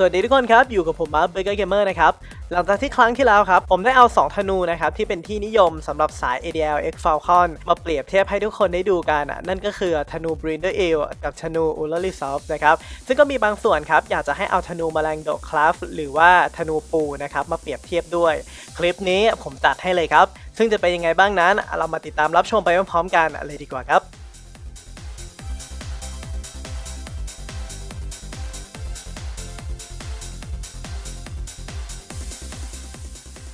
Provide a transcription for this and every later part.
สวัสดีทุกคนครับ อยู่กับผมมาร์คเบเกอร์เกมเมอร์นะครับ หลังจากที่ครั้งที่แล้วครับ ผมได้เอา 2 ธนูนะครับ ที่เป็นที่นิยมสำหรับสาย ADL X Falcon มาเปรียบเทียบให้ทุกคนได้ดูกันอะนั่นก็คือธนู Brinder e l กับธนู u l a r i s o f นะครับ ซึ่งก็มีบางส่วนครับ อยากจะให้เอาธนูแมลงดกครับหรือว่าธนูปูนะครับมาเปรียบเทียบด้วย คลิปนี้ผมจัดให้เลยครับ ซึ่งจะเป็นยังไงบ้างนั้น เรามาติดตามรับชมไปพร้อมๆกันเลยดีกว่าครับ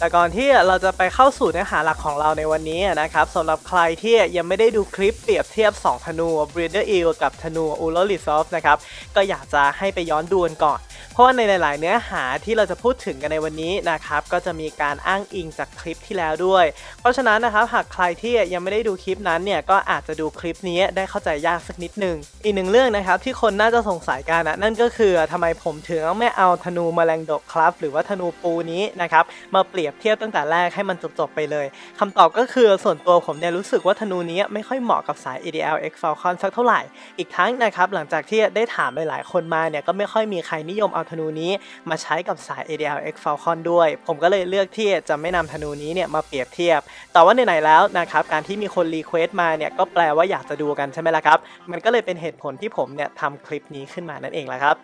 แต่ก่อนที่เราจะไปเข้าสู่เนื้อหาหลักของเราในวันนี้นะครับสำหรับใครที่ยังไม่ได้ดูคลิปเปรียบเทียบ 2 ธนู Breeder Eel กับธนู u l o r i s o f นะครับก็อยากจะให้ไปย้อนดูกันก่อน เพราะว่าในหลาย ๆ เนื้อหาที่เราจะพูดถึงกันในวันนี้นะครับก็จะมีการอ้างอิงจากคลิปที่แล้วด้วย เพราะฉะนั้นนะครับหากใครที่ยังไม่ได้ดูคลิปนั้นเนี่ยก็อาจจะดูคลิปนี้ได้เข้าใจยากสักนิดหนึ่งอีกหนึ่งเรื่องนะครับที่คนน่าจะสงสัยกันนะนั่นก็คือทำไมผมถึงไม่เอาธนูแมลงดกครับ หรือว่าธนูปูนี้นะครับมาเปรียบเทียบตั้งแต่แรกให้มันจบๆไปเลยคำตอบก็คือส่วนตัวผมเนี่ยรู้สึกว่าธนูนี้ไม่ค่อยเหมาะกับสาย ADL X Falcon สักเท่าไหร่ อีกทั้งนะครับหลังจากที่ได้ถามหลายๆคนมาเนี่ยก็ไม่ค่อยมีใครนิยมเอาธนูนี้มาใช้กับสาย ADL X Falcon ด้วย ผมก็เลยเลือกที่จะไม่นำธนูนี้เนี่ยมาเปรียบเทียบ แต่ว่าไหนๆแล้วนะครับการที่มีคนรีเควสต์มาเนี่ยก็แปลว่าอยากจะดูกันใช่ไหมล่ะครับ มันก็เลยเป็นเหตุผลที่ผมเนี่ยทำคลิปนี้ขึ้นมานั่นเองแหละครับ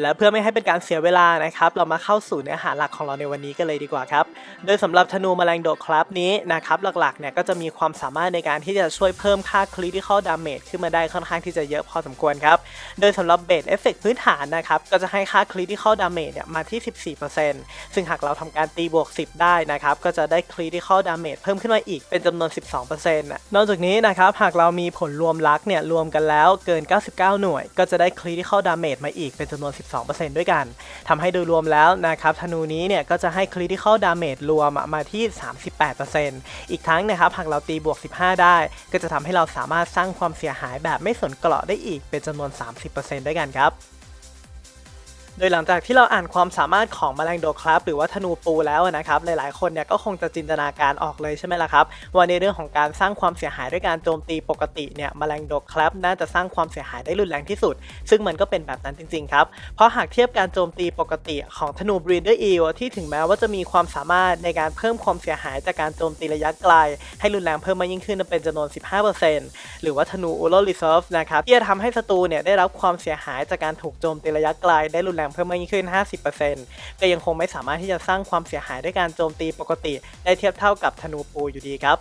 และเพื่อไม่ให้เป็นการเสียเวลานะครับ เรามาเข้าสู่เนื้อหาหลักของเราในวันนี้กันเลยดีกว่าครับ โดยสำหรับธนูแมลงโดดครับนี้นะครับหลักๆเนี่ยก็จะมีความสามารถในการที่จะช่วยเพิ่มค่า critical damage ขึ้นมาได้ค่อนข้างที่จะเยอะพอสมควรครับ โดยสำหรับเบสเอฟเฟกพื้นฐานนะครับก็จะให้ค่า critical damage เนี่ยมาที่ 14%ซึ่งหากเราทำการตีบวก 10 ได้นะครับก็จะได้ critical damage เพิ่มขึ้นมาอีกเป็นจำนวน 12%นะนอกจากนี้นะครับหากเรามีผลรวมลักษ์เนี่ยรวมกันแล้วเกิน 99 หน่วย ก็จะได้ critical damage มาอีกเป็นจำนวน12%ด้วยกันทำให้โดยรวมแล้วนะครับธนูนี้เนี่ยก็จะให้ critical damage รวมมาที่ 38%อีกทั้งนะครับหากเราตีบวก 15 ได้ ก็จะทำให้เราสามารถสร้างความเสียหายแบบไม่สนเกราะได้อีกเป็นจำนวน 30%ด้วยกันครับ โดยหลังจากที่เราอ่านความสามารถของแมลงโดครับ หรือว่าธนูปูแล้วนะครับหลายๆคนเนี่ยก็คงจะจินตนาการออกเลยใช่ไหมล่ะครับว่าในเรื่องของการสร้างความเสียหายด้วยการโจมตีปกติเนี่ยแมลงโดครับน่าจะสร้างความเสียหายได้รุนแรงที่สุด ซึ่งมันก็เป็นแบบนั้นจริงๆครับเพราะหากเทียบการโจมตีปกติของธนู Breeder Eel ที่ถึงแม้ว่าจะมีความสามารถในการเพิ่มความเสียหายจากการโจมตีระยะไกล ให้รุนแรงเพิ่มมากยิ่งขึ้นเป็นจำนวน 15%หรือว่าธนู u l o Reserve นะครับที่จะทำให้ศัตรูเนี่ยได้รับความเสียหายจากการถูกโจมตีระยะไกลได้รุนแรงเพิ่มมากยิ่งขึ้น 50%ก็ยังคงไม่สามารถที่จะสร้างความเสียหายด้วยการโจมตีปกติ ได้เทียบเท่ากับธนูปูอยู่ดีครับ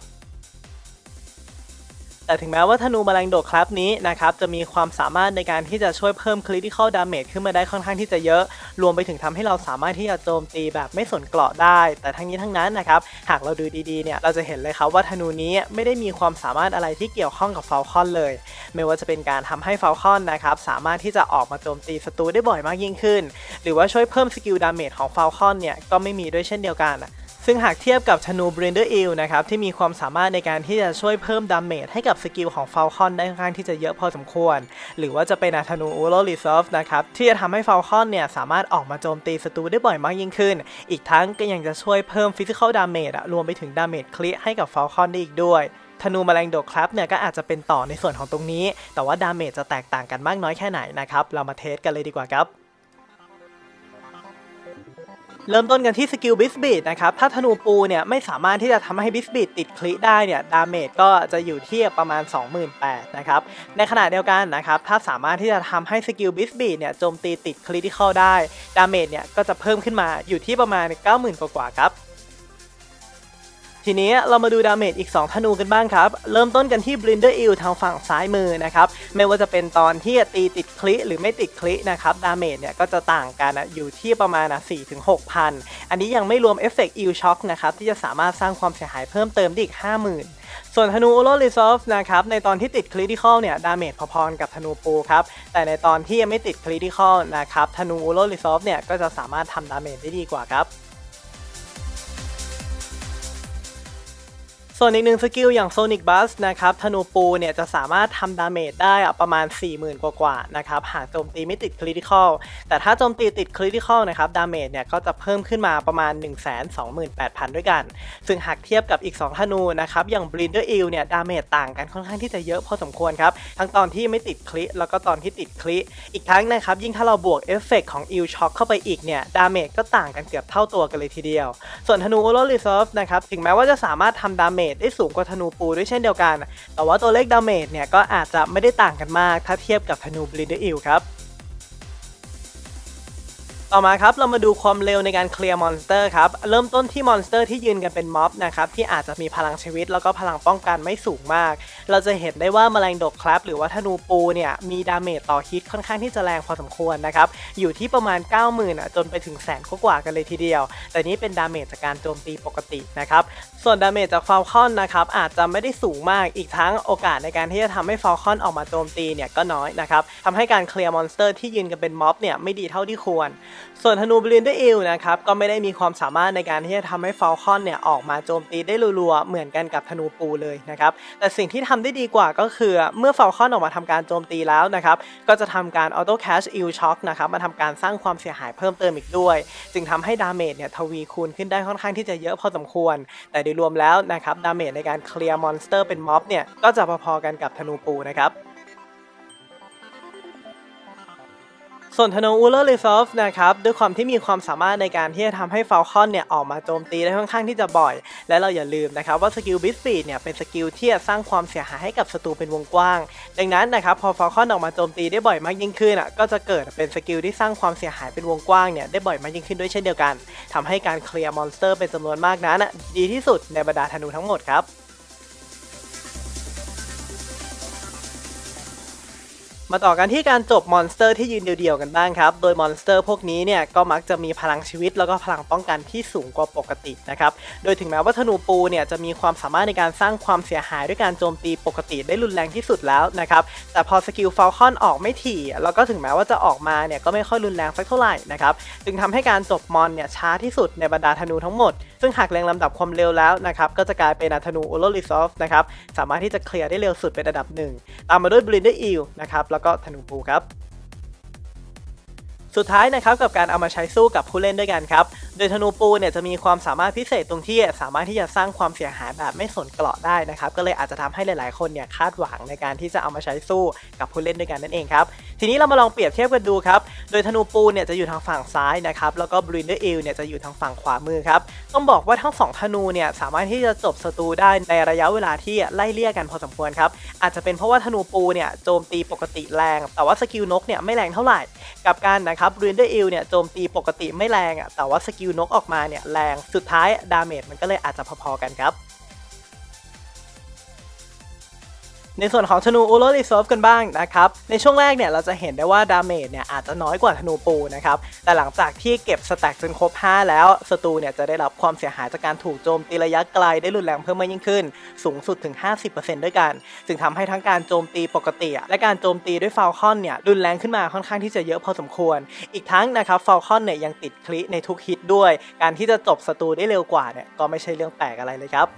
แต่ถึงแม้ว่าธนูแมลงโดดครับนี้นะครับจะมีความสามารถในการที่จะช่วยเพิ่ม critical damage ขึ้นมาได้ค่อนข้างที่จะเยอะ รวมไปถึงทำให้เราสามารถที่จะโจมตีแบบไม่สนเกราะได้ แต่ทั้งนี้ทั้งนั้นนะครับหากเราดูดีๆเนี่ยเราจะเห็นเลยครับว่าธนูนี้ไม่ได้มีความสามารถอะไรที่เกี่ยวข้องกับฟ a l คอนเลย ไม่ว่าจะเป็นการทำให้ฟ a l คอนนะครับสามารถที่จะออกมาโจมตีศัตรูได้บ่อยมากยิ่งขึ้น หรือว่าช่วยเพิ่มสกิลดาเมจของฟ a l คอนเนี่ยก็ไม่มีด้วยเช่นเดียวกัน ซึ่งหากเทียบกับธนู Blender Eel นะครับ ที่มีความสามารถในการที่จะช่วยเพิ่มดาเมจให้กับสกิลของ Falcon ได้ค่อนข้างที่จะเยอะพอสมควร หรือว่าจะเป็นธนู u l o Reserve นะครับ ที่จะทำให้ Falcon เนี่ยสามารถออกมาโจมตีศัตรูได้บ่อยมากยิ่งขึ้น อีกทั้งก็ยังจะช่วยเพิ่ม Physical Damage อะรวมไปถึงดาเมจคลิให้กับ Falcon ได้อีกด้วยธนูแมลงโดดครับเนี่ยก็อาจจะเป็นต่อในส่วนของตรงนี้ แต่ว่าดาเมจจะแตกต่างกันมากน้อยแค่ไหนนะครับ เรามาเทสกันเลยดีกว่าครับ เริ่มต้นกันที่สกิลบิสบีดนะครับ ถ้าธนูปูเนี่ยไม่สามารถที่จะทำให้บิสบีดติดคลิได้เนี่ย ดาเมจก็จะอยู่ที่ประมาณ 28,000นะครับ ในขณะเดียวกันนะครับ ถ้าสามารถที่จะทำให้สกิลบิสบีดเนี่ยโจมตีติดคลิที่เข้าได้ ดาเมจเนี่ยก็จะเพิ่มขึ้นมาอยู่ที่ประมาณ 90,000 กว่าๆครับ ทีนี้เรามาดูดาเมจอีก 2 ธนูกันบ้างครับ เริ่มต้นกันที่ Blinder Eel ทางฝั่งซ้ายมือนะครับ ไม่ว่าจะเป็นตอนที่ตีติดคลิหรือไม่ติดคลินะครับ ดาเมจเนี่ยก็จะต่างกันอะอยู่ที่ประมาณ4ถึง6,000อันนี้ยังไม่รวมเอฟเฟกต์ Eel Shock นะครับ ที่จะสามารถสร้างความเสียหายเพิ่มเติมได้อีก 50,000ส่วนธนู o l o Resolve นะครับ ในตอนที่ติด Critical เนี่ย ดาเมจพอๆกับธนูปูครับ แต่ในตอนที่ยังไม่ติด Critical นะครับ ธนู o l o Resolve เนี่ย ก็จะสามารถทำดาเมจได้ดีกว่าครับ ส่วนอีกหนึ่งสกิลอย่าง Sonic Burst นะครับธนูปูเนี่ยจะสามารถทำดาเมจได้ประมาณ 40,000 กว่าๆนะครับหากโจมตีไม่ติดคริติคอลแต่ถ้าโจมตีติดคริติคอลนะครับดาเมจเนี่ยก็จะเพิ่มขึ้นมาประมาณ 128,000 ด้วยกัน ซึ่งหากเทียบกับอีก 2 ธนูนะครับอย่าง Blinder Eel เนี่ยดาเมจต่างกันค่อนข้างที่จะเยอะพอสมควรครับทั้งตอนที่ไม่ติดคริแล้วก็ตอนที่ติดคริอีกทั้งนะครับยิ่งถ้าเราบวกเอฟเฟกของ Eel Shock เข้าไปอีกเนี่ยดาเมจก็ต่างกันเกือบเท่าตัวกันเลยทีเดียว ส่วนธนู o l o Reserve นะครับถึงแม้ว่าจะสามารถทำดาเมจได้สูงกว่าธนูปูด้วยเช่นเดียวกัน แต่ว่าตัวเลขดาเมจเนี่ยก็อาจจะไม่ได้ต่างกันมากถ้าเทียบกับธนู Blinder Eel ครับต่อมาครับเรามาดูความเร็วในการเคลียร์มอนสเตอร์ครับเริ่มต้นที่มอนสเตอร์ที่ยืนกันเป็นม็อบนะครับที่อาจจะมีพลังชีวิตแล้วก็พลังป้องกันไม่สูงมาก เราจะเห็นได้ว่าแมลงดกครับ หรือว่าธนูปูเนี่ยมีดาเมจต่อฮิตค่อนข้างที่จะแรงพอสมควรนะครับอยู่ที่ประมาณ 90,000อะจนไปถึงแสนกว่ากันเลยทีเดียว แต่นี่เป็นดาเมจจากการโจมตีปกตินะครับ ส่วนดาเมจจากฟาลคอนนะครับอาจจะไม่ได้สูงมากอีกทั้งโอกาสในการที่จะทำให้ฟาลคอนออกมาโจมตีเนี่ยก็น้อยนะครับทำให้การเคลียร์มอนสเตอร์ที่ยืนกันเป็นม็อบเนี่ยไม่ดีเท่าที่ควร ส่วนธนูบลินดอร์อิลนะครับก็ไม่ได้มีความสามารถในการที่จะทำให้ฟาลคอนเนี่ยออกมาโจมตีได้รัวๆเหมือนกันกับธนูปูเลยนะครับแต่สิ่งที่ทำได้ดีกว่าก็คือเมื่อฟาลคอนออกมาทำการโจมตีแล้วนะครับก็จะทำการออโต้แคชอิลช็อคนะครับมาทำการสร้างความเสียหายเพิ่มเติมอีกด้วย จึงทำให้ดาเมจเนี่ยทวีคูณขึ้นได้ค่อนข้างที่จะเยอะพอสมควร แต่ดยรวมแล้วนะครับดาเมจในการเคลียร์มอนสเตอร์เป็นม็อบเนี่ยก็จะพอๆกันกับธนูปูนะครับ ส่วนธนูอูเลอร์รีซอฟนะครับด้วยความที่มีความสามารถในการที่จะทำให้ฟลคอนเนี่ยออกมาโจมตีได้ค่อนข้างที่จะบ่อย และเราอย่าลืมนะครับว่าสกิลบิสปีดเนี่ยเป็นสกิลที่จะสร้างความเสียหายให้กับศัตรูเป็นวงกว้าง ดังนั้นนะครับพอฟลคอนออกมาโจมตีได้บ่อยมากยิ่งขึ้นอะก็จะเกิดเป็นสกิลที่สร้างความเสียหายเป็นวงกว้างเนี่ยได้บ่อยมากยิ่งขึ้นด้วยเช่นเดียวกันทำให้การเคลียร์มอนสเตอร์เป็นจำนวนมากนั้นดีที่สุดในบรรดาธนูทั้งหมดครับ มาต่อกันที่การจบมอนสเตอร์ที่ยืนเดียวๆกันบ้างครับ โดยมอนสเตอร์พวกนี้เนี่ยก็มักจะมีพลังชีวิตแล้วก็พลังป้องกันที่สูงกว่าปกตินะครับ โดยถึงแม้ว่าธนูปูเนี่ยจะมีความสามารถในการสร้างความเสียหายด้วยการโจมตีปกติได้รุนแรงที่สุดแล้วนะครับ แต่พอสกิลฟาลคอนออกไม่ถี่ แล้วก็ถึงแม้ว่าจะออกมาเนี่ยก็ไม่ค่อยรุนแรงสักเท่าไหร่นะครับ จึงทำให้การจบมอนเนี่ยช้าที่สุดในบรรดาธนูทั้งหมด ซึ่งหากเรียงลำดับความเร็วแล้วนะครับก็จะกลายเป็นธนูโอโลลิซอฟนะครับสามารถที่จะเคลียร์ได้เร็วสุดเป็นอันดับหนึ่งตามมาด้วยบลินเดอร์อิลนะครับแล้วก็ธนูภูครับ สุดท้ายนะครับกับการเอามาใช้สู้กับผู้เล่นด้วยกันครับโดยธนูปูเนี่ยจะมีความสามารถพิเศษตรงที่สามารถที่จะสร้างความเสียหายแบบไม่สนเกราะได้นะครับก็เลยอาจจะทำให้หลาย ๆ คนเนี่ยคาดหวังในการที่จะเอามาใช้สู้กับผู้เล่นด้วยกันนั่นเองครับทีนี้เรามาลองเปรียบเทียบกันดูครับโดยธนูปูเนี่ยจะอยู่ทางฝั่งซ้ายนะครับแล้วก็บรินเดอร์อิลเนี่ยจะอยู่ทางฝั่งขวามือครับต้องบอกว่าทั้งสองธนูเนี่ยสามารถที่จะจบศัตรูได้ในระยะเวลาที่ไล่เลี่ยกันพอสมควรครับอาจจะเป็นเพราะว่าธนูปูเนี่ยโจมตีปกติแรง แต่ว่าสกิลนกเนี่ยไม่แรงเท่าไหร่ กับการนะครับบรูนเดอร์อิลเนี่ยโจมตีปกติไม่แรงอะแต่ว่าสกิลนกออกมาเนี่ยแรงสุดท้ายดาเมจมันก็เลยอาจจะพอๆกันครับ ในส่วนของธนูอูโรรีเซิร์ฟกันบ้างนะครับ ในช่วงแรกเนี่ยเราจะเห็นได้ว่าดาเมจเนี่ยอาจจะน้อยกว่าธนูปูนะครับ แต่หลังจากที่เก็บสแต็กจนครบ 5 แล้วศัตรูเนี่ยจะได้รับความเสียหายจากการถูกโจมตีระยะไกลได้รุนแรงเพิ่มมากยิ่งขึ้น สูงสุดถึง 50%ด้วยกัน จึงทำให้ทั้งการโจมตีปกติ และการโจมตีด้วยฟาลคอนเนี่ยรุนแรงขึ้นมาค่อนข้างที่จะเยอะพอสมควร อีกทั้งนะครับฟาลคอนเนี่ยยังติดคลิในทุกฮิตด้วย การที่จะจบศัตรูได้เร็วกว่าเนี่ยก็ไม่ใช่เรื่องแปลกอะไรเลยครับ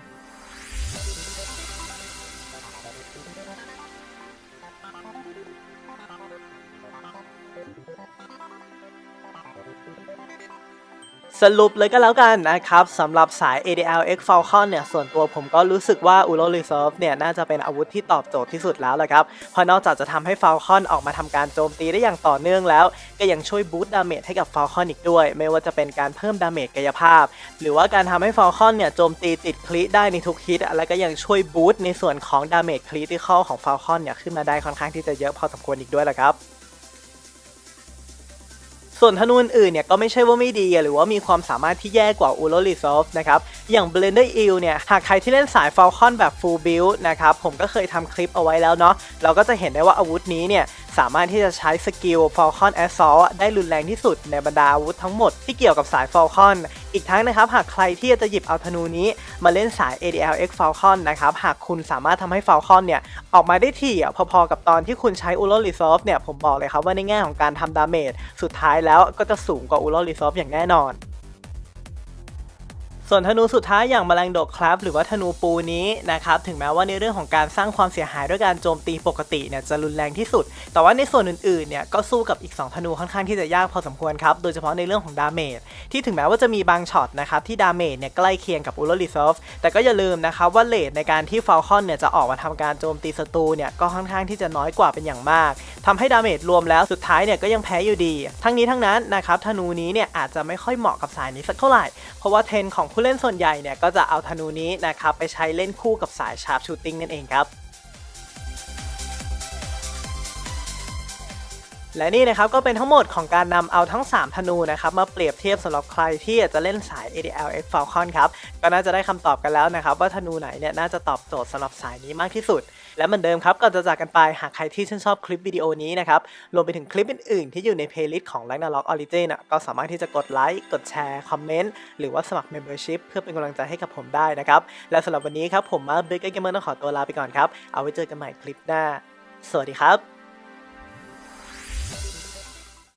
สรุปเลยก็แล้วกันนะครับสำหรับสาย ADL X Falcon เนี่ยส่วนตัวผมก็รู้สึกว่า Uro Reserve เนี่ยน่าจะเป็นอาวุธที่ตอบโจทย์ที่สุดแล้วแหละครับเพราะนอกจากจะทำให้ Falcon ออกมาทำการโจมตีได้อย่างต่อเนื่องแล้ว ก็ยังช่วยบูตดาเมจให้กับ Falcon อีกด้วย ไม่ว่าจะเป็นการเพิ่มดาเมจกายภาพ หรือว่าการทำให้ Falcon เนี่ยโจมตีติดคลิได้ในทุกฮิตและก็ยังช่วยบูตในส่วนของดาเมจคลิที่เข้าของ Falcon เนี่ยขึ้นมาได้ค่อนข้างที่จะเยอะพอสมควรอีกด้วยแหละครับ ส่วนธนูอื่นเนี่ยก็ไม่ใช่ว่าไม่ดีหรือว่ามีความสามารถที่แย่กว่า u l o r e s o l v e นะครับ อย่าง Blender Eel เนี่ยหากใครที่เล่นสาย Falcon แบบ Full Build นะครับผมก็เคยทำคลิปเอาไว้แล้วเนาะเราก็จะเห็นได้ว่าอาวุธนี้เนี่ย สามารถที่จะใช้สกิล Falcon Assault ได้รุนแรงที่สุดในบรรดาอาวุธทั้งหมดที่เกี่ยวกับสาย Falcon อีกทั้งนะครับหากใครที่จะหยิบเอาธนูนี้มาเล่นสาย ADL X Falcon นะครับหากคุณสามารถทำให้ Falcon เนี่ยออกมาได้ถี่อะพอๆกับตอนที่คุณใช้ u l o Resolve เนี่ยผมบอกเลยครับว่าในแง่ของการทำดาเมจสุดท้ายแล้วก็จะสูงกว่า u l o Resolve อย่างแน่นอน ส่วนธนูสุดท้ายอย่างแมลงดกครับหรือว่าธนูปูนี้นะครับถึงแม้ว่าในเรื่องของการสร้างความเสียหายด้วยการโจมตีปกติเนี่ยจะรุนแรงที่สุด แต่ว่าในส่วนอื่นๆเนี่ยก็สู้กับอีก 2 ธนูค่อนข้างที่จะยากพอสมควรครับโดยเฉพาะในเรื่องของดาเมจที่ถึงแม้ว่าจะมีบางช็อตนะครับที่ดาเมจเนี่ยใกล้เคียงกับอูโรลิซอฟแต่ก็อย่าลืมนะครับว่าเลทในการที่ฟาลคอนเนี่ยจะออกมาทำการโจมตีศัตรูเนี่ยก็ค่อนข้างที่จะน้อยกว่าเป็นอย่างมากทำให้ดาเมจรวมแล้วสุดท้ายเนี่ยก็ยังแพ้อยู่ดี ทั้งนี้ทั้งนั้นนะครับธนูนี้เนี่ยอาจจะไม่ค่อยเหมาะกับสายนี้สักเท่าไหร่เพราะว่าเทรนของผู้เล่นส่วนใหญ่เนี่ยก็จะเอาธนูนี้นะครับไปใช้เล่นคู่กับสายชาร์ปชูตติ้งนั่นเองครับและนี่นะครับก็เป็นทั้งหมดของการนำเอาทั้ง 3 ธนูนะครับมาเปรียบเทียบสำหรับใครที่อยากจะเล่นสาย ADL X Falcon ครับ ก็น่าจะได้คำตอบกันแล้วนะครับ ว่าธนูไหนเนี่ยน่าจะตอบโจทย์สำหรับสายนี้มากที่สุด และเหมือนเดิมครับก่อนจะจากกันไปหากใครที่ชื่นชอบคลิปวิดีโอนี้นะครับรวมไปถึงคลิปอื่นๆ ที่อยู่ในเพลย์ลิสต์ของ Ragnarok Origin น่ะก็สามารถที่จะกดไลค์กดแชร์คอมเมนต์หรือว่าสมัคร Membership เพื่อเป็นกำลังใจให้กับผมได้นะครับและสำหรับวันนี้ครับผมมาบิ๊กเกมเมอร์ต้องขอตัวลาไปก่อนครับเอาไว้เจอกันใหม่คลิปหน้า สวัสดีครับ